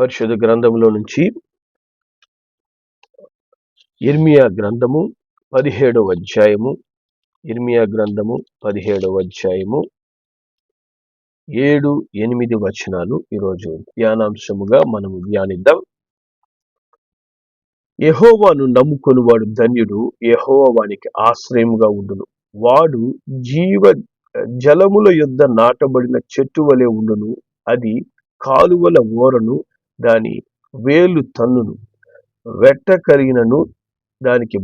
పరిషత్ గ్రంథంలో నుంచి ఇర్మియా గ్రంథము పదిహేడవ అధ్యాయము ఇర్మియా గ్రంథము పదిహేడవ అధ్యాయము ఏడు ఎనిమిది వచనాలు ఈరోజు ధ్యానాంశముగా మనము ధ్యానిద్దాం. యహోవాను నమ్ముకొని వాడు ధన్యుడు యహోవా వానికి ఆశ్రయముగా ఉండును. వాడు జీవ జలముల యొద్ద నాటబడిన చెట్టు వలె ఉండును అది కాలువల ఓరను దాని వేలు తన్నును. వెట్ట కలిగినను దానికి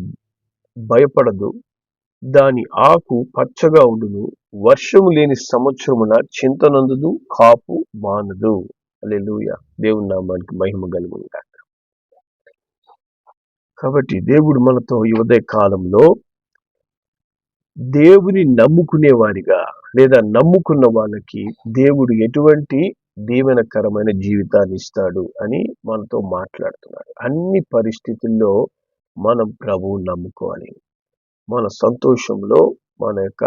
భయపడదు. దాని ఆకు పచ్చగా ఉండును. వర్షము లేని సంవత్సరమున చింతనందుదు కాపు మానదు. లూయ దేవుని నామానికి మహిమ కలుగును కాబట్టి దేవుడు మనతో ఈ ఉదయ కాలంలో దేవుని నమ్ముకునే వారిగా లేదా నమ్ముకున్న వాళ్ళకి దేవుడు ఎటువంటి దీవెనకరమైన జీవితాన్ని ఇస్తాడు అని మనతో మాట్లాడుతున్నాడు. అన్ని పరిస్థితుల్లో మనం ప్రభువు నమ్ముకోవాలి. మన సంతోషంలో మన యొక్క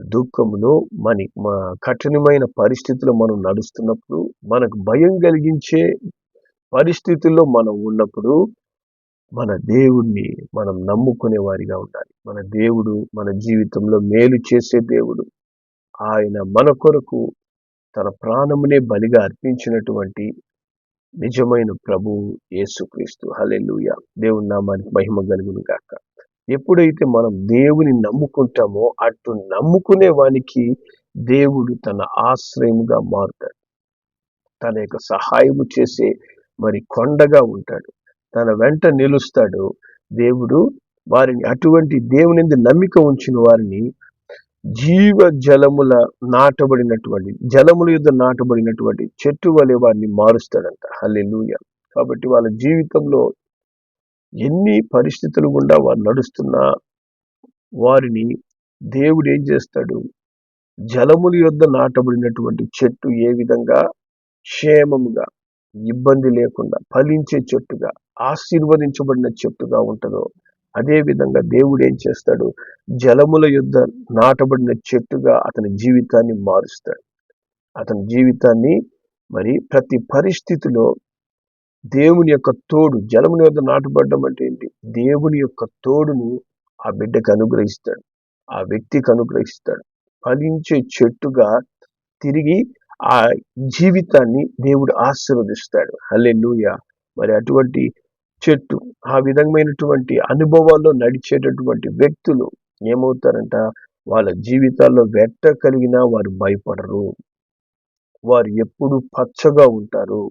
దుఃఖంలో మన మా కఠినమైన పరిస్థితుల్లో మనం నడుస్తున్నప్పుడు మనకు భయం కలిగించే పరిస్థితుల్లో మనం ఉన్నప్పుడు మన దేవుణ్ణి మనం నమ్ముకునే వారిగా ఉండాలి. మన దేవుడు మన జీవితంలో మేలు చేసే దేవుడు. ఆయన మన కొరకు తన ప్రాణమునే బలిగా అర్పించినటువంటి నిజమైన ప్రభువు యేసుక్రీస్తు. హలెలుయ దేవుని నామానికి మహిమ కలుగును గాక. ఎప్పుడైతే మనం దేవుని నమ్ముకుంటామో అటు నమ్ముకునే వానికి దేవుడు తన ఆశ్రయముగా మారుతాడు. తన యొక్క సహాయము చేసే మరి కొండగా ఉంటాడు. తన వెంట నిలుస్తాడు. దేవుడు వారిని అటువంటి దేవుని నమ్మిక ఉంచిన వారిని జీవ జలముల నాటబడినటువంటి జలముల యుద్ధ నాటబడినటువంటి చెట్టు వలె వారిని మారుస్తాడంట. హల్లెలూయ. కాబట్టి వాళ్ళ జీవితంలో ఎన్ని పరిస్థితులు గుండా వారు నడుస్తున్నా వారిని దేవుడు ఏం చేస్తాడు? జలముల యొద్ద నాటబడినటువంటి చెట్టు ఏ విధంగా? క్షేమముగా ఇబ్బంది లేకుండా ఫలించే చెట్టుగా ఆశీర్వదించబడిన చెట్టుగా ఉంటుందో అదేవిధంగా దేవుడు ఏం చేస్తాడు? జలముల యుద్ధ నాటబడిన చెట్టుగా అతని జీవితాన్ని మారుస్తాడు. అతని జీవితాన్ని మరి ప్రతి పరిస్థితిలో దేవుని యొక్క తోడు జలముని యుద్ధ నాటబడడం అంటే ఏంటి? దేవుని యొక్క తోడును ఆ బిడ్డకు అనుగ్రహిస్తాడు. ఆ వ్యక్తికి అనుగ్రహిస్తాడు. ఫలించే చెట్టుగా తిరిగి ఆ జీవితాన్ని దేవుడు ఆశీర్వదిస్తాడు. హల్లే మరి అటువంటి చెట్టు. ఆ విధమైనటువంటి అనుభవాల్లో నడిచేటటువంటి వ్యక్తులు ఏమవుతారంట? వాళ్ళ జీవితాల్లో వెట్ట కలిగినా వారు భయపడరు. వారు ఎప్పుడు పచ్చగా ఉంటారు.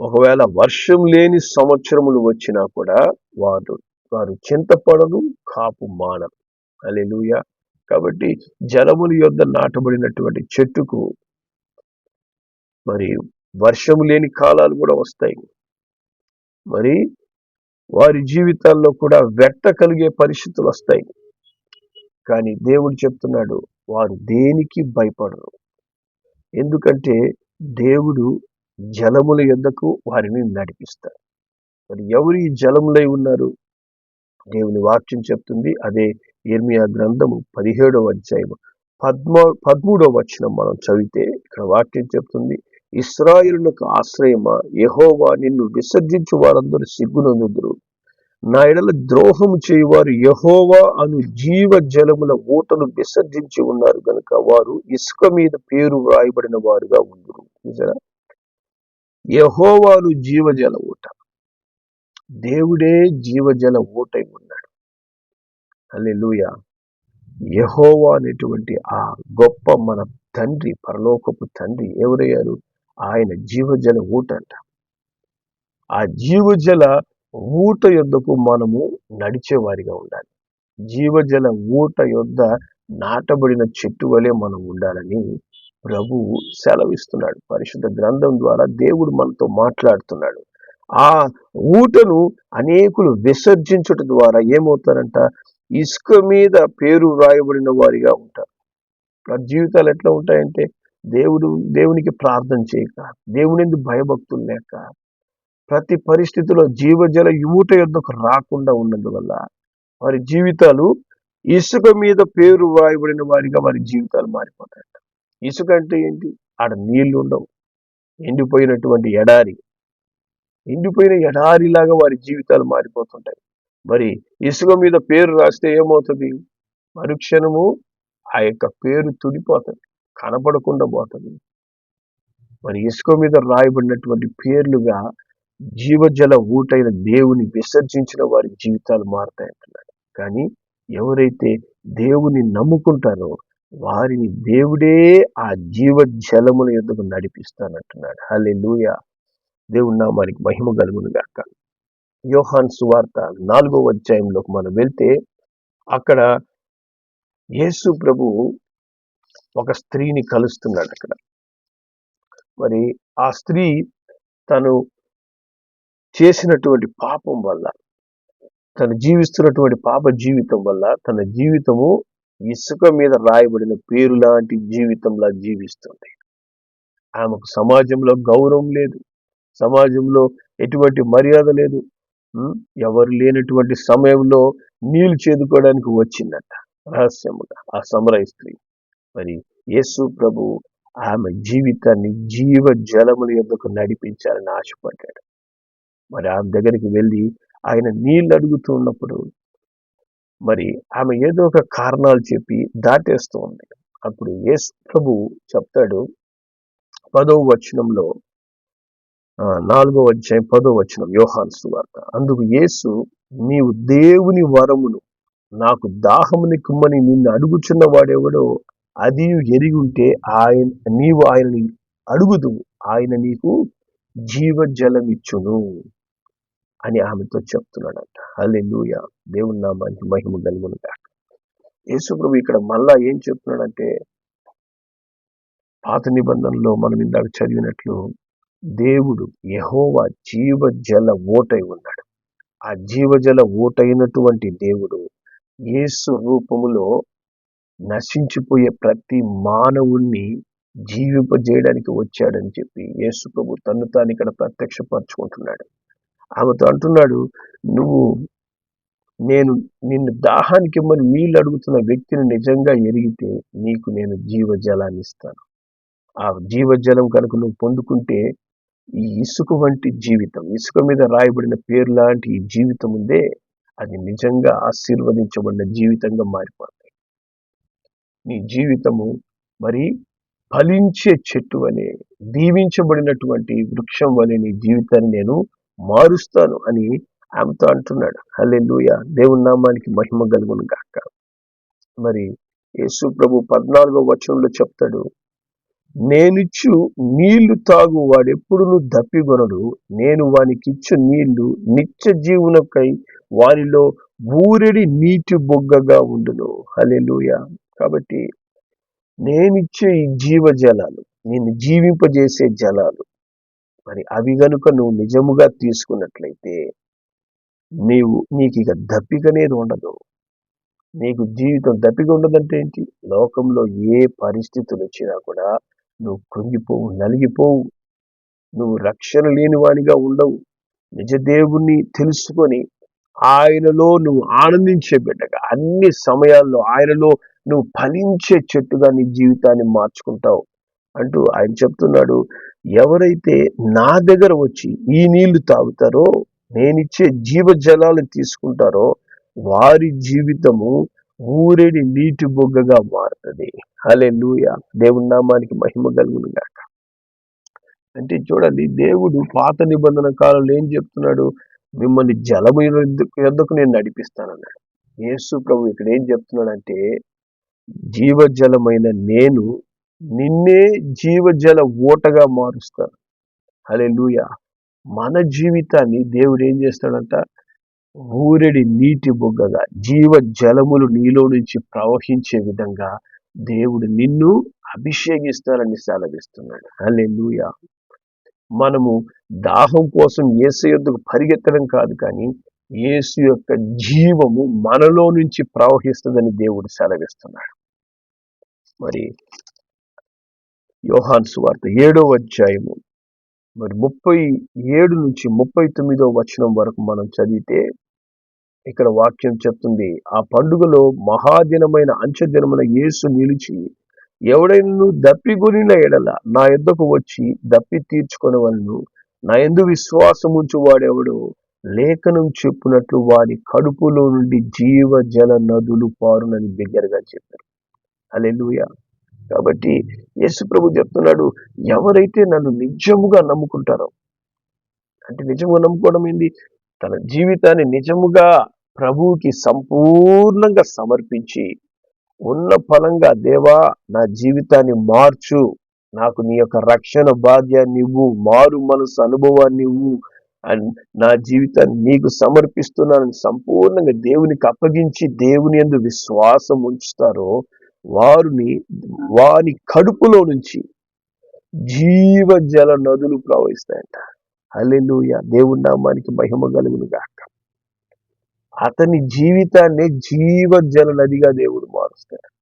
ఒకవేళ వర్షం లేని సంవత్సరములు వచ్చినా కూడా వారు వారు చింతపడరు కాపు మానరు అలెలుయ కాబట్టి జలముల యొద్ద నాటబడినటువంటి చెట్టుకు మరి వర్షము లేని కాలాలు కూడా వస్తాయి. మరి వారి జీవితాల్లో కూడా వెట్ట కలిగే పరిస్థితులు వస్తాయి. కానీ దేవుడు చెప్తున్నాడు వారు దేనికి భయపడరు. ఎందుకంటే దేవుడు జలముల యొద్దకు వారిని నడిపిస్తారు మరి ఎవరు ఈ జలములై ఉన్నారు? దేవుని వాక్యం చెప్తుంది అదే ఇర్మియా గ్రంథము పదిహేడవ అధ్యాయము. పద్మ పదమూడవ వచనం మనం చదివితే ఇక్కడ వాక్యం చెప్తుంది ఇస్రాయిలకు ఆశ్రయమా? యహోవా నిన్ను విసర్జించు వారందరూ సిగ్గునందుదురు. నా ఎడల ద్రోహం చేయువారు యహోవా అను జీవ జలముల ఊటను విసర్జించి ఉన్నారు గనుక వారు ఇసుక మీద పేరు వ్రాయబడిన వారుగా ఉందరు. నిజరా యహోవాను జీవజల ఊట. దేవుడే జీవజల ఊటై ఉన్నాడు. అల్లెలుయ యహోవా అనేటువంటి ఆ గొప్ప మన తండ్రి పరలోకపు తండ్రి ఎవరయ్యారు? ఆయన జీవజల ఊట అంట ఆ జీవజల ఊట యొద్దకు మనము నడిచేవారిగా ఉండాలి. జీవజల ఊట యొద్ద నాటబడిన చెట్టు వలె మనం ఉండాలని ప్రభువు సెలవిస్తున్నాడు. పరిశుద్ధ గ్రంథం ద్వారా దేవుడు మనతో మాట్లాడుతున్నాడు. ఆ ఊటను అనేకులు విసర్జించుట ద్వారా ఏమవుతారంట? ఇసుక మీద పేరు వ్రాయబడిన వారిగా ఉంటారు. జీవితాలు ఎట్లా ఉంటాయంటే దేవుడు దేవునికి ప్రార్థన చేయక దేవుని భయభక్తులు లేక ప్రతి పరిస్థితిలో జీవజల యూట యుద్ధకు రాకుండా ఉన్నందువల్ల వారి జీవితాలు ఇసుక మీద పేరు వ్రాయబడిన వారిగా వారి జీవితాలు మారిపోతాయట. ఇసుక అంటే ఏంటి? ఆడ నీళ్ళు ఉండవు. ఎండిపోయినటువంటి ఎడారి. ఎండిపోయిన ఎడారిలాగా వారి జీవితాలు మారిపోతుంటాయి. మరి ఇసుక మీద పేరు రాస్తే ఏమవుతుంది? మరుక్షణము ఆ యొక్క పేరు తుడిపోతుంది. కనపడకుండా పోతుంది. మరి ఇసుక మీద రాయబడినటువంటి పేర్లుగా జీవజల ఊటైన దేవుని విసర్జించిన వారి జీవితాలు మారుతాయి అంటున్నాడు. కానీ ఎవరైతే దేవుని నమ్ముకుంటారో వారిని దేవుడే ఆ జీవ జలముల ఎందుకు నడిపిస్తానంటున్నాడు. హలే లూయ దేవుని నామానికి మహిమ కలుగును గాక. యోహాన్ సువార్త నాలుగో అధ్యాయంలోకి మనం వెళ్తే అక్కడ యేసు ప్రభు ఒక స్త్రీని కలుస్తున్నాడు అక్కడ. మరి ఆ స్త్రీ తను చేసినటువంటి పాపం వల్ల తను జీవిస్తున్నటువంటి పాప జీవితం వల్ల తన జీవితము ఇసుక మీద రాయబడిన పేరు లాంటి జీవితంలా జీవిస్తుంది. ఆమెకు సమాజంలో గౌరవం లేదు. సమాజంలో ఎటువంటి మర్యాద లేదు. ఎవరు లేనటువంటి సమయంలో నీళ్ళు చేదుకోవడానికి వచ్చిందట రహస్యముగా ఆ సమరయ స్త్రీ. మరి యేసు ప్రభు ఆమె జీవితాన్ని జీవ జలముల ఎందుకు నడిపించాలని ఆశపడ్డాడు. మరి ఆమె దగ్గరికి వెళ్ళి ఆయన నీళ్ళు అడుగుతూ ఉన్నప్పుడు మరి ఆమె ఏదో ఒక కారణాలు చెప్పి దాటేస్తూ ఉంది. అప్పుడు యేసు ప్రభు చెప్తాడు పదో వచనంలో నాలుగో అధ్యాయం పదో వచనం యోహాన్ సువార్త. అందుకు యేసు నీవు దేవుని వరమును నాకు దాహముని కుమ్మని నిన్ను అడుగుచున్న వాడెవడో అది ఎరిగి ఉంటే ఆయన నీవు ఆయనని అడుగుదువు ఆయన నీకు జీవజలమిచ్చును అని ఆమెతో చెప్తున్నాడంట. అల్లే దేవుని నామానికి మహిమ కలుగును యేసుప్రభు ఇక్కడ మళ్ళా ఏం చెప్తున్నాడంటే పాత నిబంధనలో మనం ఇందాక చదివినట్లు దేవుడు యహోవా జీవజల ఓటై ఉన్నాడు. ఆ జీవజల ఓటైనటువంటి దేవుడు యేసు రూపములో నశించిపోయే ప్రతి మానవుణ్ణి జీవింపజేయడానికి వచ్చాడని చెప్పి యేసు ప్రభు తను తాను ఇక్కడ ప్రత్యక్షపరచుకుంటున్నాడు. ఆమెతో అంటున్నాడు నువ్వు నేను నిన్ను దాహానికి మరి నీళ్ళు అడుగుతున్న వ్యక్తిని నిజంగా ఎరిగితే నీకు నేను జీవజలాన్ని ఇస్తాను. ఆ జీవజలం కనుక నువ్వు పొందుకుంటే ఈ ఇసుక వంటి జీవితం ఇసుక మీద రాయబడిన పేరు లాంటి ఈ జీవితం ఉందే అది నిజంగా ఆశీర్వదించబడిన జీవితంగా మారిపోతుంది నీ జీవితము మరి ఫలించే చెట్టు అనే దీవించబడినటువంటి వృక్షం వలె నీ జీవితాన్ని నేను మారుస్తాను అని ఆమెతో అంటున్నాడు. హలే లూయ దేవుని నామానికి మహిమ కలుగును గాక. మరి యేసు ప్రభు పద్నాలుగో వచనంలో చెప్తాడు నేనిచ్చు నీళ్ళు తాగు వాడెప్పుడును దప్పిగొనడు నేను వానికిచ్చు నీళ్ళు నిత్య జీవునకై వారిలో ఊరెడి నీటి బొగ్గగా ఉండును. హలెలుయ కాబట్టి నేనిచ్చే ఈ జీవ జలాలు నేను జీవింపజేసే జలాలు మరి అవి గనుక నువ్వు నిజముగా తీసుకున్నట్లయితే నీవు నీకు ఇక దప్పికనేది ఉండదు. నీకు జీవితం దప్పిక ఉండదంటే ఏంటి? లోకంలో ఏ పరిస్థితులు వచ్చినా కూడా నువ్వు కృంగిపోవు నలిగిపోవు. నువ్వు రక్షణ లేని వాడిగా ఉండవు. నిజదేవుణ్ణి తెలుసుకొని ఆయనలో నువ్వు ఆనందించే బిడ్డగా అన్ని సమయాల్లో ఆయనలో నువ్వు ఫలించే చెట్టుగా నీ జీవితాన్ని మార్చుకుంటావు అంటూ ఆయన చెప్తున్నాడు. ఎవరైతే నా దగ్గర వచ్చి ఈ నీళ్ళు తాగుతారో నేనిచ్చే జీవజలాలు తీసుకుంటారో వారి జీవితము ఊరేడి నీటి బొగ్గగా మారుతుంది. అలే లూయ దేవుడి నామానికి మహిమ కలుగును గాక. అంటే చూడండి దేవుడు పాత నిబంధన కాలంలో ఏం చెప్తున్నాడు? మిమ్మల్ని జలము ఎందుకు నేను నడిపిస్తానన్నాడు. యేసు ప్రభు ఇక్కడ ఏం చెప్తున్నాడంటే జీవజలమైన నేను నిన్నే జీవజల ఓటగా మారుస్తాను. అలే లూయ మన జీవితాన్ని దేవుడు ఏం చేస్తాడంట? ఊరెడి నీటి బొగ్గగా జీవ జలములు నీలో నుంచి ప్రవహించే విధంగా దేవుడు నిన్ను అభిషేకిస్తానని సెలవిస్తున్నాడు. అలే మనము దాహం కోసం ఏసు యొద్దకు పరిగెత్తడం కాదు కానీ యేసు యొక్క జీవము మనలో నుంచి ప్రవహిస్తుందని దేవుడు సెలవిస్తున్నాడు. మరి యోహాన్ సువార్త ఏడో అధ్యాయము. మరి ముప్పై ఏడు నుంచి ముప్పై తొమ్మిదో వచనం వరకు మనం చదివితే ఇక్కడ వాక్యం చెప్తుంది ఆ పండుగలో మహాదినమైన అంచదినమున యేసు నిలిచి ఎవడైనా దప్పిగొనిన ఎడల నా ఎద్దకు వచ్చి దప్పి తీర్చుకొనవలను. నా ఎందు విశ్వాసం ఉంచు వాడెవడు లేఖనం చెప్పినట్లు వాడి కడుపులో నుండి జీవ జల నదులు పారునని బిగ్గరగా చెప్పారు. అలెలుయ కాబట్టి యేసు ప్రభు చెప్తున్నాడు ఎవరైతే నన్ను నిజముగా నమ్ముకుంటారో అంటే నిజముగా నమ్ముకోవడం ఏంది? తన జీవితాన్ని నిజముగా ప్రభువుకి సంపూర్ణంగా సమర్పించి ఉన్న ఫలంగా దేవా నా జీవితాన్ని మార్చు నాకు నీ యొక్క రక్షణ బాధ్యాన్ని ఇవ్వు మారు మనసు అనుభవాన్ని ఇవ్వు అండ్ నా జీవితాన్ని నీకు సమర్పిస్తున్నానని సంపూర్ణంగా దేవునికి అప్పగించి దేవుని ఎందు విశ్వాసం ఉంచుతారో వారిని వారి కడుపులో నుంచి జీవజల నదులు ప్రవహిస్తాయంట. అల్లెలుయ దేవుడి నామానికి మహిమ కలుగును గాక. అతని జీవితాన్ని జీవ జల నదిగా దేవుడు మారుస్తాడు.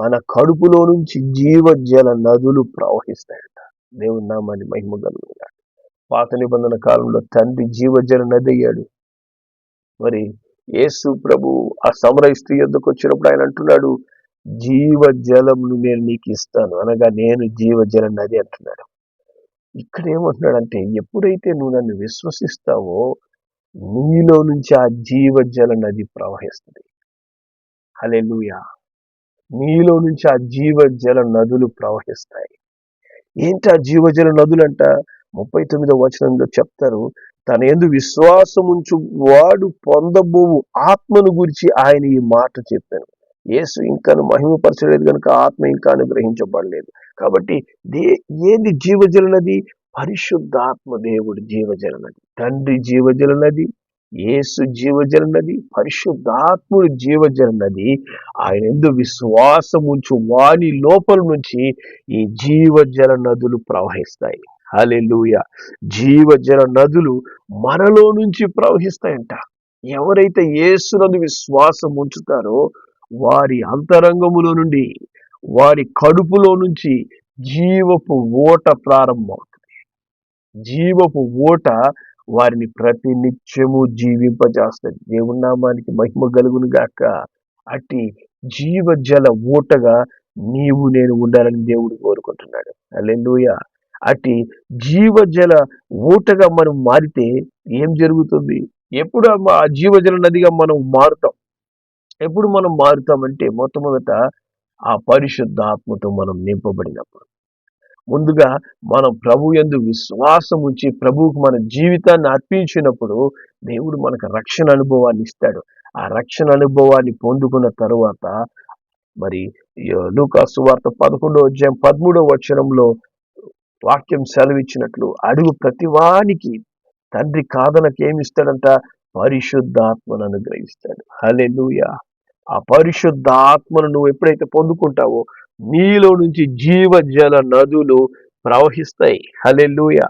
మన కడుపులో నుంచి జీవ జల నదులు ప్రవహిస్తాయంట. దేవుడి నామాన్ని మహిమ కలుగును గాక. పాత నిబంధన కాలంలో తండ్రి జీవజల నది అయ్యాడు. మరి యేసు ప్రభు ఆ సమరయ స్త్రీ వచ్చినప్పుడు ఆయన అంటున్నాడు జీవ జలంను నేను నీకు ఇస్తాను అనగా నేను జీవజల నది అంటున్నాడు. ఇక్కడ ఏమంటున్నాడంటే ఎప్పుడైతే నువ్వు నన్ను విశ్వసిస్తావో నీలో నుంచి ఆ జీవజల నది ప్రవహిస్తుంది. హలే నీలో నుంచి ఆ జీవజల నదులు ప్రవహిస్తాయి. ఏంటి ఆ జీవజల నదులంట? ముప్పై తొమ్మిదో వచనంలో చెప్తారు తన ఎందు విశ్వాసం ఉంచు వాడు పొందబోవు ఆత్మను గురించి ఆయన ఈ మాట చెప్పాను. యేసు ఇంకాను మహిమపరచలేదు కనుక ఆత్మ ఇంకా అనుగ్రహించబడలేదు. కాబట్టి దే ఏది జీవజల నది పరిశుద్ధాత్మ దేవుడు జీవజల నది తండ్రి జీవజల నది జీవజలనది జీవజల నది పరిశుద్ధాత్ముడు జీవజల నది ఆయన ఎందు విశ్వాసం ఉంచు వాని లోపల నుంచి ఈ జీవజల నదులు ప్రవహిస్తాయి. హలెలుయ జీవజల నదులు మనలో నుంచి ప్రవహిస్తాయంట. ఎవరైతే ఏసునందు విశ్వాసం ఉంచుతారో వారి అంతరంగములో నుండి వారి కడుపులో నుంచి జీవపు ఓట ప్రారంభమవుతుంది. జీవపు ఓట వారిని ప్రతి నిత్యము జీవింపజేస్తుంది దేవునామానికి మహిమ కలుగును గాక. అట్టి జీవజల ఓటగా నీవు నేను ఉండాలని దేవుడు కోరుకుంటున్నాడు. అల్లెలుయ అట్టి జీవజల ఊటగా మనం మారితే ఏం జరుగుతుంది? ఎప్పుడు ఆ జీవజల నదిగా మనం మారుతాం? ఎప్పుడు మనం మారుతామంటే మొట్టమొదట ఆ పరిశుద్ధ ఆత్మతో మనం నింపబడినప్పుడు. ముందుగా మనం ప్రభు ఎందు విశ్వాసం ఉంచి ప్రభువుకు మన జీవితాన్ని అర్పించినప్పుడు దేవుడు మనకు రక్షణ అనుభవాన్ని ఇస్తాడు. ఆ రక్షణ అనుభవాన్ని పొందుకున్న తరువాత మరి లూకాసు వార్త పదకొండో అధ్యాయం పదమూడో వచనంలో వాక్యం సెలవిచ్చినట్లు అడుగు ప్రతివానికి తండ్రి కాదనకి ఏమిస్తాడంట పరిశుద్ధాత్మను అనుగ్రహిస్తాడు. హలెలుయ ఆ పరిశుద్ధ ఆత్మను నువ్వు ఎప్పుడైతే పొందుకుంటావో నీలో నుంచి జీవజల నదులు ప్రవహిస్తాయి. హలెలుయ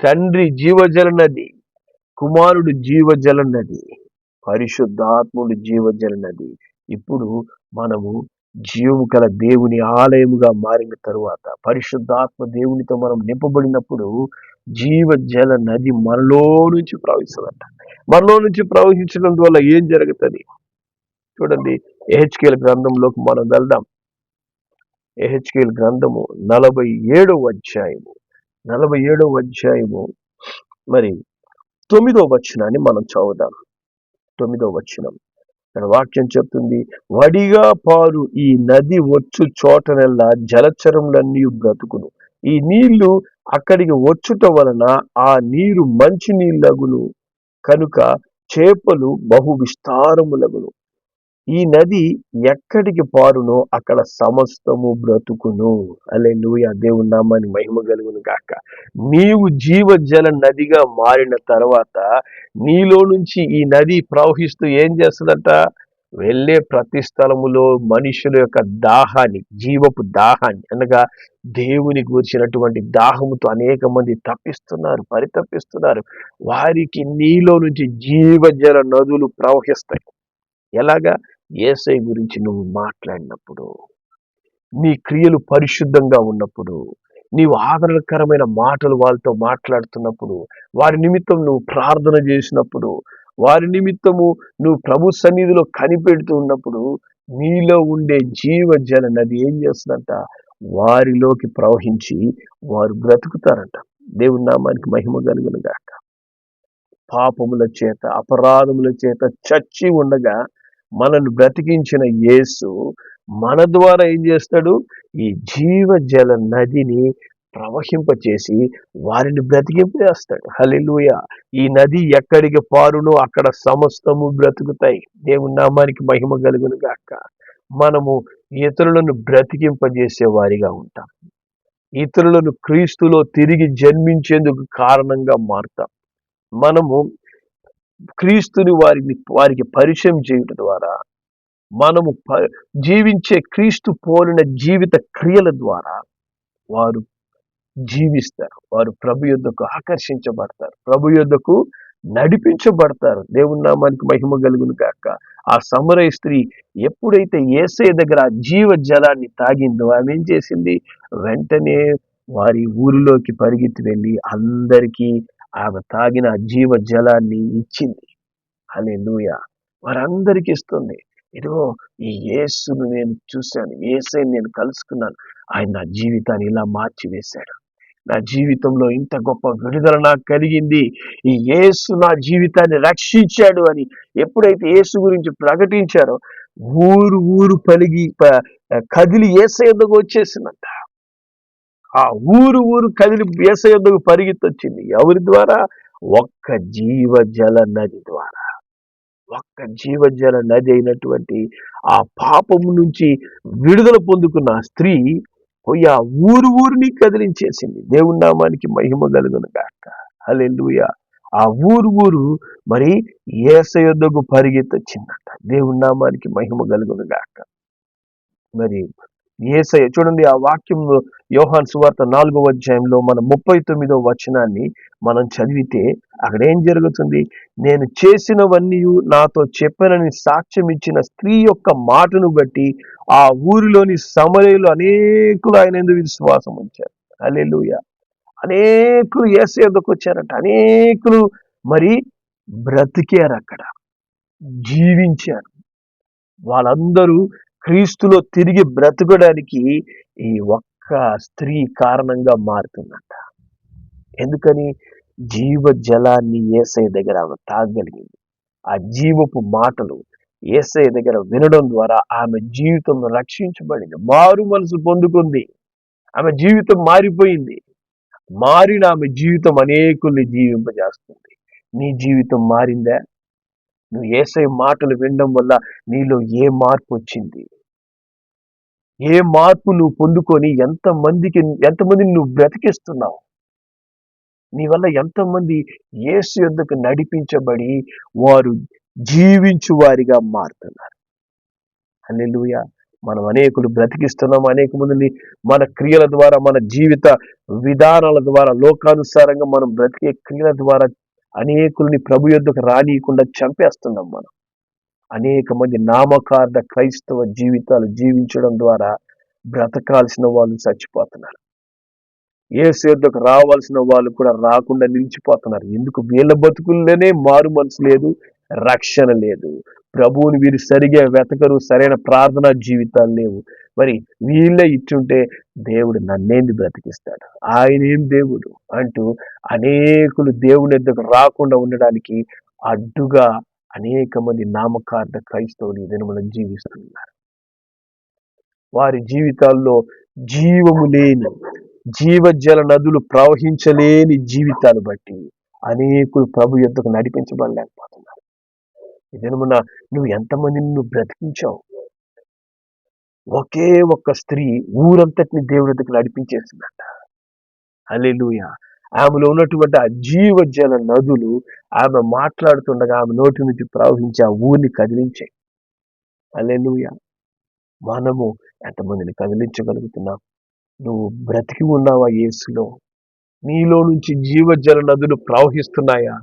తండ్రి జీవజల నది కుమారుడు జీవజల నది పరిశుద్ధాత్ముడు జీవజల నది. ఇప్పుడు మనము జీవము కల దేవుని ఆలయముగా మారిన తరువాత పరిశుద్ధాత్మ దేవునితో మనం నింపబడినప్పుడు జీవజల నది మనలో నుంచి ప్రవహిస్తుందంట. మనలో నుంచి ప్రవహించడం వల్ల ఏం జరుగుతుంది? చూడండి ఎహెచ్కేల్ గ్రంథంలోకి మనం వెళ్దాం. ఎహెచ్కేల్ గ్రంథము నలభై ఏడవ అధ్యాయము. నలభై ఏడవ అధ్యాయము. మరి తొమ్మిదో వచనాన్ని మనం చదువుదాం. తొమ్మిదో వచనం. ఇక్కడ వాక్యం చెప్తుంది వడిగా పారు ఈ నది వచ్చు చోటనెల్లా జలచరములన్నీ బ్రతుకును. ఈ నీళ్ళు అక్కడికి వచ్చుట వలన ఆ నీరు మంచి నీళ్ళగును కనుక చేపలు బహు విస్తారములగును. ఈ నది ఎక్కడికి పారునో అక్కడ సమస్తము బ్రతుకును. అలే నువ్వు ఆ దేవుని నామాన్ని మహిమ కలుగును కాక నీవు జీవజల నదిగా మారిన తర్వాత నీలో నుంచి ఈ నది ప్రవహిస్తూ ఏం చేస్తుందట? వెళ్ళే ప్రతి స్థలములో మనుషుల యొక్క దాహాన్ని జీవపు దాహాన్ని అనగా దేవుని కూర్చినటువంటి దాహముతో అనేక మంది తప్పిస్తున్నారు పరితప్పిస్తున్నారు వారికి నీలో నుంచి జీవజల నదులు ప్రవహిస్తాయి. ఎలాగా? ఏసై గురించి నువ్వు మాట్లాడినప్పుడు నీ క్రియలు పరిశుద్ధంగా ఉన్నప్పుడు నీవు ఆదరణకరమైన మాటలు వాళ్ళతో మాట్లాడుతున్నప్పుడు వారి నిమిత్తం నువ్వు ప్రార్థన చేసినప్పుడు వారి నిమిత్తము నువ్వు ప్రభు సన్నిధిలో కనిపెడుతూ ఉన్నప్పుడు నీలో ఉండే జీవజల నది ఏం చేస్తుందంట? వారిలోకి ప్రవహించి వారు బ్రతుకుతారంట. దేవుని నామానికి మహిమ కలుగును గాక పాపముల చేత అపరాధముల చేత చచ్చి ఉండగా మనల్ని బ్రతికించిన యేసు మన ద్వారా ఏం చేస్తాడు? ఈ జీవజల నదిని ప్రవహింపచేసి వారిని బ్రతికింపజేస్తాడు. హలిలుయ ఈ నది ఎక్కడికి పారునో అక్కడ సమస్తము బ్రతుకుతాయి. దేవుని నామానికి మహిమ కలుగును గాక. మనము ఇతరులను బ్రతికింపజేసే వారిగా ఉంటాం. ఇతరులను క్రీస్తులో తిరిగి జన్మించేందుకు కారణంగా మారుతాం. మనము క్రీస్తుని వారిని వారికి పరిచయం చేయటం ద్వారా మనము ప- జీవించే క్రీస్తు పోలిన జీవిత క్రియల ద్వారా వారు జీవిస్తారు. వారు ప్రభు యొద్దకు ఆకర్షించబడతారు. ప్రభు యొద్దకు నడిపించబడతారు. దేవుని నామానికి మహిమ కలుగును కాక ఆ సమరయ స్త్రీ ఎప్పుడైతే ఏసై దగ్గర ఆ జీవ జలాన్ని తాగిందో ఆమె ఏం చేసింది? వెంటనే వారి ఊరిలోకి పరిగెత్తి వెళ్ళి అందరికీ ఆమె తాగిన జీవ జలాన్ని ఇచ్చింది. అలే వారందరికీ ఇస్తుంది. ఇదిగో ఈ యేసును నేను చూశాను. ఏసైని నేను కలుసుకున్నాను. ఆయన నా జీవితాన్ని ఇలా మార్చి వేశాడు నా జీవితంలో ఇంత గొప్ప విడుదల నాకు కలిగింది. ఈ యేసు నా జీవితాన్ని రక్షించాడు అని ఎప్పుడైతే యేసు గురించి ప్రకటించారో ఊరు ఊరు పలిగి కదిలి ఏసై వచ్చేసిందంట. ఆ ఊరు ఊరు కదిలి వేస యొద్దకు పరిగెత్తొచ్చింది. ఎవరి ద్వారా? ఒక్క జీవజల నది ద్వారా. ఒక్క జీవజల నది అయినటువంటి ఆ పాపము నుంచి విడుదల పొందుకున్న స్త్రీ పోయి ఆ ఊరు ఊరిని కదిలించేసింది. దేవుని నామానికి మహిమ కలుగును గాక. అలెలుయ ఆ ఊరు ఊరు మరి ఏస యొద్దకు పరిగెత్తొచ్చిందట. దేవుని నామానికి మహిమ కలుగును గాక. మరి ఏసయ చూడండి ఆ వాక్యం యోహాన్ సువార్త నాలుగో అధ్యాయంలో మన ముప్పై తొమ్మిదో వచనాన్ని మనం చదివితే అక్కడ ఏం జరుగుతుంది? నేను చేసినవన్నీ నాతో చెప్పనని సాక్ష్యం ఇచ్చిన స్త్రీ యొక్క మాటను బట్టి ఆ ఊరిలోని సమరయులు అనేకులు ఆయన ఎందుకు విశ్వాసం ఉంచారు. అలెలుయ అనేకులు ఏసు యొద్దకు వచ్చారట. అనేకులు మరి బ్రతికారు అక్కడ. జీవించారు. వాళ్ళందరూ క్రీస్తులో తిరిగి బ్రతకడానికి ఈ ఒక్క స్త్రీ కారణంగా మారుతుందంట. ఎందుకని? జీవ జలాన్ని ఏసై దగ్గర ఆమె తాగలిగింది. ఆ జీవపు మాటలు ఏసై దగ్గర వినడం ద్వారా ఆమె జీవితం రక్షించబడింది. మారు మనసు పొందుకుంది. ఆమె జీవితం మారిపోయింది. మారిన ఆమె జీవితం అనేకుల్ని జీవింపజేస్తుంది. నీ జీవితం మారిందా? నువ్వు ఏసై మాటలు వినడం వల్ల నీలో ఏ మార్పు వచ్చింది? ఏ మార్పు నువ్వు పొందుకొని ఎంతమందికి ఎంతమందిని నువ్వు బ్రతికిస్తున్నావు? నీ వల్ల ఎంతమంది ఏసు యొద్దకు నడిపించబడి వారు జీవించు వారిగా మారుతున్నారు. అల్లెలుయ మనం అనేకులు బ్రతికిస్తున్నాం. అనేక మందిని మన క్రియల ద్వారా మన జీవిత విధానాల ద్వారా లోకానుసారంగా మనం బ్రతికే క్రియల ద్వారా అనేకుల్ని ప్రభు యొద్దకు రానియకుండా చంపేస్తున్నాం మనం. అనేక మంది నామకార్థ క్రైస్తవ జీవితాలు జీవించడం ద్వారా బ్రతకాల్సిన వాళ్ళు చచ్చిపోతున్నారు. ఏ సేద్రకు రావాల్సిన వాళ్ళు కూడా రాకుండా నిలిచిపోతున్నారు. ఎందుకు? వీళ్ళ బతుకుల్లోనే మారు మనసు లేదు. రక్షణ లేదు. ప్రభువుని వీరు సరిగా వెతకరు సరైన ప్రార్థనా జీవితాలు లేవు. మరి వీళ్ళే ఇచ్చుంటే దేవుడు నన్నేంది బ్రతికిస్తాడు? ఆయనేం దేవుడు? అంటూ అనేకులు దేవుని ఎద్దకు రాకుండా ఉండడానికి అడ్డుగా అనేక మంది నామకార్థ క్రైస్తవులు ఈ దినములను జీవిస్తున్నారు. వారి జీవితాల్లో జీవము లేని జీవజల నదులు ప్రవహించలేని జీవితాలు బట్టి అనేకులు ప్రభు యొద్దకు నడిపించబడలేకపోతున్నారు. దినమున నువ్వు ఎంతమందిని నువ్వు బ్రతికించావు? ఒకే ఒక్క స్త్రీ ఊరంతటిని దేవుడి దగ్గర నడిపించేసిందంట. అల్లెలుయ ఆమెలో ఉన్నటువంటి ఆ జీవజల నదులు ఆమె మాట్లాడుతుండగా ఆమె నోటి నుంచి ప్రవహించి ఆ ఊరిని కదిలించాయి. అల్లెలుయ మనము ఎంతమందిని కదిలించగలుగుతున్నాం? నువ్వు బ్రతికి ఉన్నావా యేసులో? నీలో నుంచి జీవజల నదులు ప్రవహిస్తున్నాయా?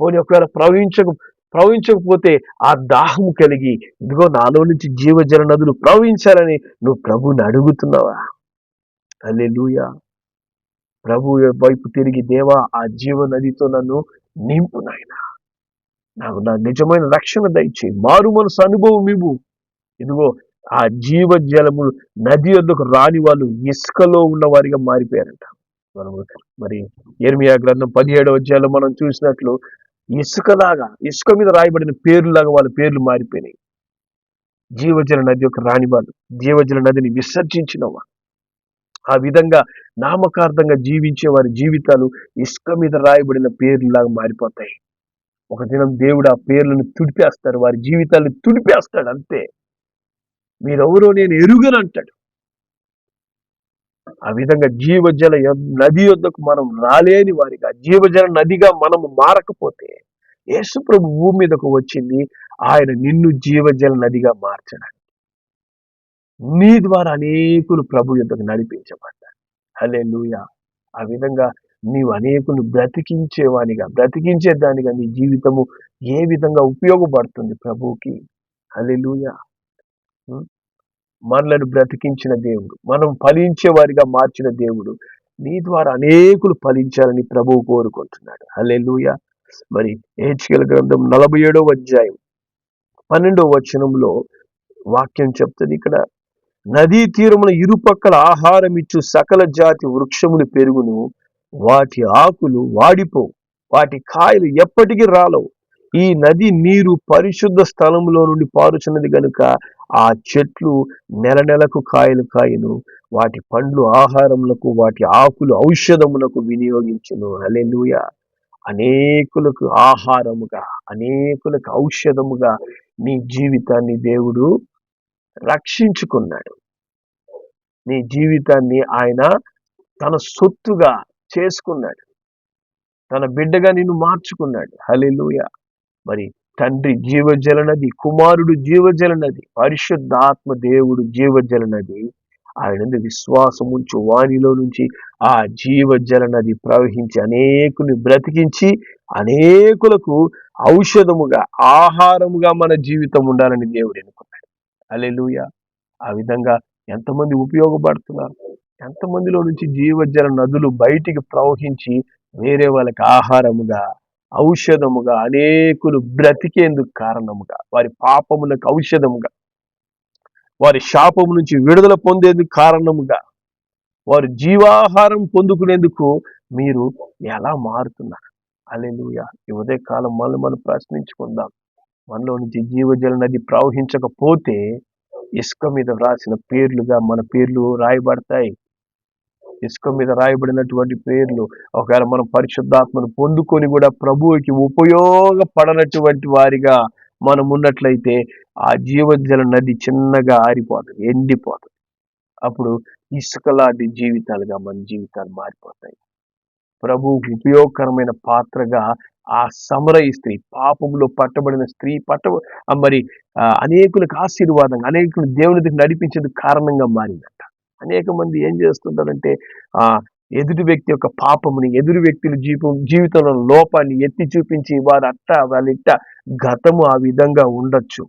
పోనీ ఒకవేళ ప్రవహించక ప్రవహించకపోతే ఆ దాహం కలిగి ఇదిగో నాలో నుంచి జీవజల నదులు ప్రవహించాలని నువ్వు ప్రభువుని అడుగుతున్నావా? అల్లెలుయా ప్రభు వైపు తిరిగి దేవా ఆ జీవ నదితో నన్ను నింపు నాయన. నాకు నా నిజమైన రక్షణ దయచేయి. మారు మనసు అనుభవం ఇవ్వు. ఇదిగో ఆ జీవ జలము నది వద్దకు రాని వాళ్ళు ఇసుకలో ఉన్న వారిగా మారిపోయారంట. మనము మరి ఎర్మియా గ్రంథం పదిహేడవ అధ్యాయంలో మనం చూసినట్లు ఇసుకలాగా ఇసుక మీద రాయబడిన పేర్లులాగా వాళ్ళ పేర్లు మారిపోయినాయి. జీవజల నది యొక్క రాణివాళ్ళు జీవజల నదిని విసర్జించిన వాళ్ళు ఆ విధంగా నామకార్థంగా జీవించే వారి జీవితాలు ఇసుక మీద రాయబడిన పేర్లులాగా మారిపోతాయి. ఒక దినం దేవుడు ఆ పేర్లను తుడిపేస్తాడు వారి జీవితాలను తుడిపేస్తాడు అంతే. మీరెవరో నేను ఎరుగను అంటాడు ఆ విధంగా జీవజల నది యొద్దకు మనం రాలేని వారిగా జీవజల నదిగా మనము మారకపోతే యేసు ప్రభు భూమి మీదకు వచ్చింది. ఆయన నిన్ను జీవజల నదిగా మార్చడానికి. నీ ద్వారా అనేకులు ప్రభు యొద్దకు నడిపించబడ్డారు. హలే ఆ విధంగా నీవు అనేకులు బ్రతికించేవానిగా బ్రతికించే దానిగా నీ జీవితము ఏ విధంగా ఉపయోగపడుతుంది ప్రభువుకి? హలే మనలను బ్రతికించిన దేవుడు మనం ఫలించే వారిగా మార్చిన దేవుడు. నీ ద్వారా అనేకులు ఫలించాలని ప్రభువు కోరుకుంటున్నాడు. హలెలుయ మరి హెచ్కెల గ్రంథం నలభై ఏడవ అధ్యాయం పన్నెండవ వచనంలో వాక్యం చెప్తుంది. ఇక్కడ నదీ తీరమున ఇరుపక్కల ఆహారం ఇచ్చు సకల జాతి వృక్షములు పెరుగును. వాటి ఆకులు వాడిపోవు వాటి కాయలు ఎప్పటికీ రాలవు. ఈ నది నీరు పరిశుద్ధ స్థలంలో నుండి పారుచున్నది గనుక ఆ చెట్లు నెల నెలకు కాయలు కాయను వాటి పండ్లు ఆహారములకు వాటి ఆకులు ఔషధములకు వినియోగించును. అలెలుయ అనేకులకు ఆహారముగా అనేకులకు ఔషధముగా నీ జీవితాన్ని దేవుడు రక్షించుకున్నాడు. నీ జీవితాన్ని ఆయన తన సొత్తుగా చేసుకున్నాడు. తన బిడ్డగా నిన్ను మార్చుకున్నాడు. హలెలుయ మరి తండ్రి జీవజల నది కుమారుడు జీవజల నది పరిశుద్ధాత్మ దేవుడు జీవజల నది ఆయన విశ్వాసం ఉంచు వాణిలో నుంచి ఆ జీవజల నది ప్రవహించి అనేకుని బ్రతికించి అనేకులకు ఔషధముగా ఆహారముగా మన జీవితం ఉండాలని దేవుడు ఎన్నుకున్నాడు. అలెలుయ ఆ విధంగా ఎంతమంది ఉపయోగపడుతున్నారు? ఎంతమందిలో నుంచి జీవజల నదులు బయటికి ప్రవహించి వేరే వాళ్ళకి ఆహారముగా ఔషధముగా అనేకులు బ్రతికేందుకు కారణముగా వారి పాపములకు ఔషధముగా వారి శాపము నుంచి విడుదల పొందేందుకు కారణముగా వారు జీవాహారం పొందుకునేందుకు మీరు ఎలా మారుతున్నారు? అలెలుయ ఈ కాలం మనల్ని మనం ప్రశ్నించుకుందాం. మనలో నుంచి జీవజల నది ప్రవహించకపోతే ఇసుక మీద వ్రాసిన పేర్లుగా మన పేర్లు రాయబడతాయి. ఇసుక మీద రాయబడినటువంటి పేర్లు ఒకవేళ మనం పరిశుద్ధాత్మను పొందుకొని కూడా ప్రభువుకి ఉపయోగపడనటువంటి వారిగా మనం ఉన్నట్లయితే ఆ జీవజల నది చిన్నగా ఆరిపోతుంది ఎండిపోతుంది. అప్పుడు ఇసుక లాంటి జీవితాలుగా మన జీవితాలు మారిపోతాయి. ప్రభువుకి ఉపయోగకరమైన పాత్రగా ఆ సమరయ స్త్రీ పాపంలో పట్టబడిన స్త్రీ పట్ట మరి అనేకులకు ఆశీర్వాదంగా అనేకులు దేవుని దగ్గర నడిపించేందుకు కారణంగా మారింది. అనేక మంది ఏం చేస్తుంటారంటే ఆ ఎదుటి వ్యక్తి యొక్క పాపముని ఎదురు వ్యక్తుల జీవితం జీవితంలో లోపాన్ని ఎత్తి చూపించి వారు అట్ట వాళ్ళిట్ట గతము ఆ విధంగా ఉండొచ్చు.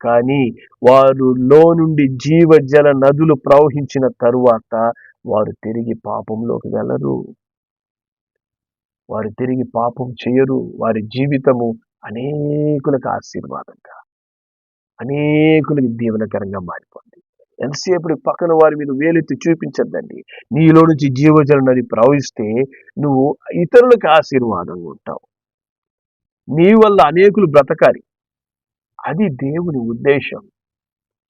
కానీ వారు లో నుండి జీవజల నదులు ప్రవహించిన తరువాత వారు తిరిగి పాపంలోకి వెళ్ళరు. వారు తిరిగి పాపం చేయరు. వారి జీవితము అనేకులకు ఆశీర్వాదంగా అనేకులకు దీవెనకరంగా మారిపోతుంది ఎంతసేపు పక్కన వారి మీద వేలెత్తి చూపించద్దండి. నీలో నుంచి జీవజల నది ప్రవహిస్తే నువ్వు ఇతరులకు ఆశీర్వాదంగా ఉంటావు. నీ వల్ల అనేకులు బ్రతకాలి. అది దేవుని ఉద్దేశం.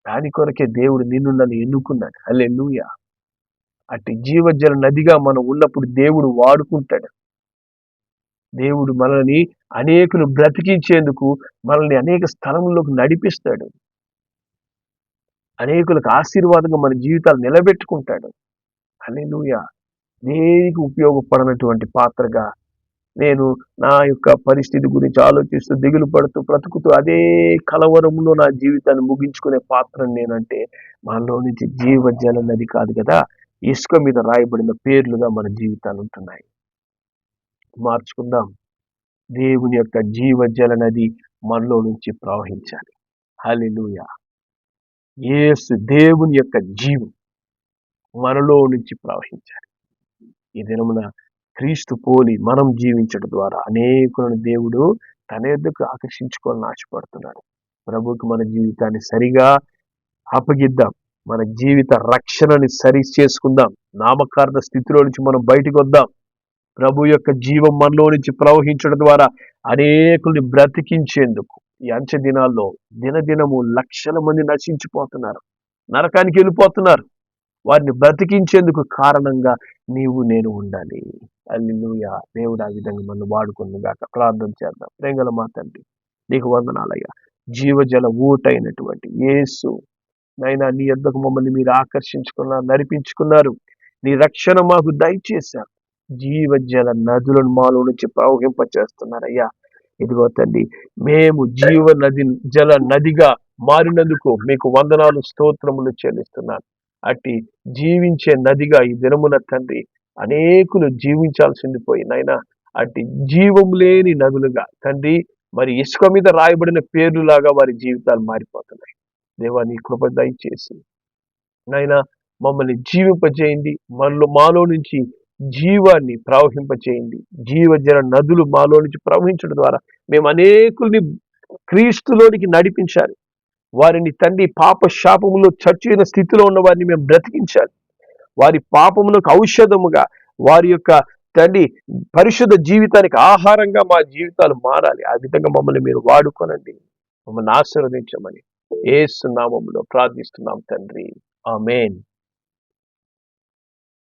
దాని కొరకే దేవుడు నిన్ను నన్ను ఎన్నుకున్నాడు. అల్లే అటు జీవజల నదిగా మనం ఉన్నప్పుడు దేవుడు వాడుకుంటాడు. దేవుడు మనల్ని అనేకులు బ్రతికించేందుకు మనల్ని అనేక స్థలంలోకి నడిపిస్తాడు. అనేకులకు ఆశీర్వాదంగా మన జీవితాలు నిలబెట్టుకుంటాడు. అల్లెలుయ దేనికి ఉపయోగపడనటువంటి పాత్రగా నేను నా యొక్క పరిస్థితి గురించి ఆలోచిస్తూ దిగులు పడుతూ బ్రతుకుతూ అదే కలవరంలో నా జీవితాన్ని ముగించుకునే పాత్ర నేనంటే మనలో నుంచి జీవజల నది కాదు కదా. ఇసుక మీద రాయబడిన పేర్లుగా మన జీవితాలు ఉంటున్నాయి. మార్చుకుందాం. దేవుని యొక్క జీవజల నది మనలో నుంచి ప్రవహించాలి. హలిలుయా యేసు దేవుని యొక్క జీవం మనలో నుంచి ప్రవహించాలి. ఈ దినమున క్రీస్తు పోలి మనం జీవించడం ద్వారా అనేకులను దేవుడు తన ఎద్దుకు ఆకర్షించుకోవాలని ఆశపడుతున్నాడు. ప్రభుకి మన జీవితాన్ని సరిగా అప్పగిద్దాం. మన జీవిత రక్షణని సరి చేసుకుందాం. నామకారణ స్థితిలో నుంచి మనం బయటకు వద్దాం. ప్రభు యొక్క జీవం మనలో నుంచి ప్రవహించడం ద్వారా అనేకుల్ని బ్రతికించేందుకు ఈ అంచె దినాల్లో దినదినము లక్షల మంది నశించిపోతున్నారు. నరకానికి వెళ్ళిపోతున్నారు. వారిని బ్రతికించేందుకు కారణంగా నీవు నేను ఉండాలి. అల్లిలుయ దేవుడు ఆ విధంగా మనం వాడుకుందాక ప్రార్థన చేద్దాం. ప్రేంగల మా తండ్రి నీకు వందనాలయ్యా. జీవజల ఊటైనటువంటి యేసు నైనా నీ యొద్దకు మమ్మల్ని మీరు ఆకర్షించుకున్నారు నడిపించుకున్నారు. నీ రక్షణ మాకు దయచేశారు. జీవజల నదులను మాలో నుంచి ప్రవహింపచేస్తున్నారయ్యా. ఇదిగో తండ్రి మేము జీవ నది జల నదిగా మారినందుకు మీకు వందనాలు స్తోత్రములు చెల్లిస్తున్నాను. అట్టి జీవించే నదిగా ఈ దినమున తండ్రి అనేకులు జీవించాల్సింది పోయి నాయనా అట్టి జీవం లేని నదులుగా తండ్రి మరి ఇసుక మీద రాయబడిన పేర్లులాగా వారి జీవితాలు మారిపోతున్నాయి. దేవా నీ కృప దయచేసి నాయనా మమ్మల్ని జీవింపజేయండి. మనలో మాలో నుంచి జీవాన్ని ప్రవహింపచేయండి. జీవజల నదులు మాలో నుంచి ప్రవహించడం ద్వారా మేము అనేకుల్ని క్రీస్తులోనికి నడిపించాలి. వారిని తండ్రి పాప శాపములో చచ్చిన స్థితిలో ఉన్న వారిని మేము బ్రతికించాలి. వారి పాపమునకు ఔషధముగా వారి యొక్క తండ్రి పరిశుద్ధ జీవితానికి ఆహారంగా మా జీవితాలు మారాలి. ఆ విధంగా మమ్మల్ని మీరు వాడుకోనండి. మమ్మల్ని ఆశీర్వదించమని ఏసునామంలో ప్రార్థిస్తున్నాం తండ్రి. ఆమెన్.